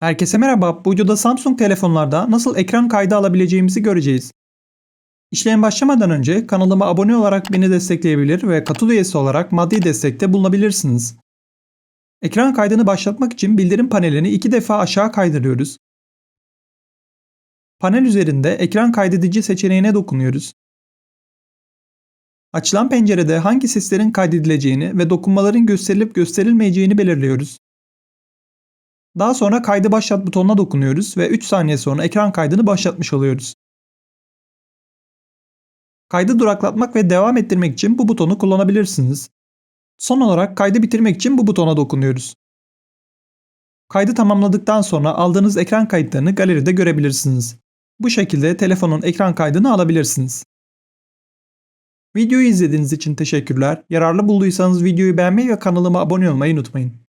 Herkese merhaba. Bu videoda Samsung telefonlarda nasıl ekran kaydı alabileceğimizi göreceğiz. İşlem başlamadan önce kanalıma abone olarak beni destekleyebilir ve katıl üyesi olarak maddi destekte bulunabilirsiniz. Ekran kaydını başlatmak için bildirim panelini iki defa aşağı kaydırıyoruz. Panel üzerinde ekran kaydedici seçeneğine dokunuyoruz. Açılan pencerede hangi seslerin kaydedileceğini ve dokunmaların gösterilip gösterilmeyeceğini belirliyoruz. Daha sonra kaydı başlat butonuna dokunuyoruz ve 3 saniye sonra ekran kaydını başlatmış oluyoruz. Kaydı duraklatmak ve devam ettirmek için bu butonu kullanabilirsiniz. Son olarak kaydı bitirmek için bu butona dokunuyoruz. Kaydı tamamladıktan sonra aldığınız ekran kayıtlarını galeride görebilirsiniz. Bu şekilde telefonun ekran kaydını alabilirsiniz. Videoyu izlediğiniz için teşekkürler. Yararlı bulduysanız videoyu beğenmeyi ve kanalıma abone olmayı unutmayın.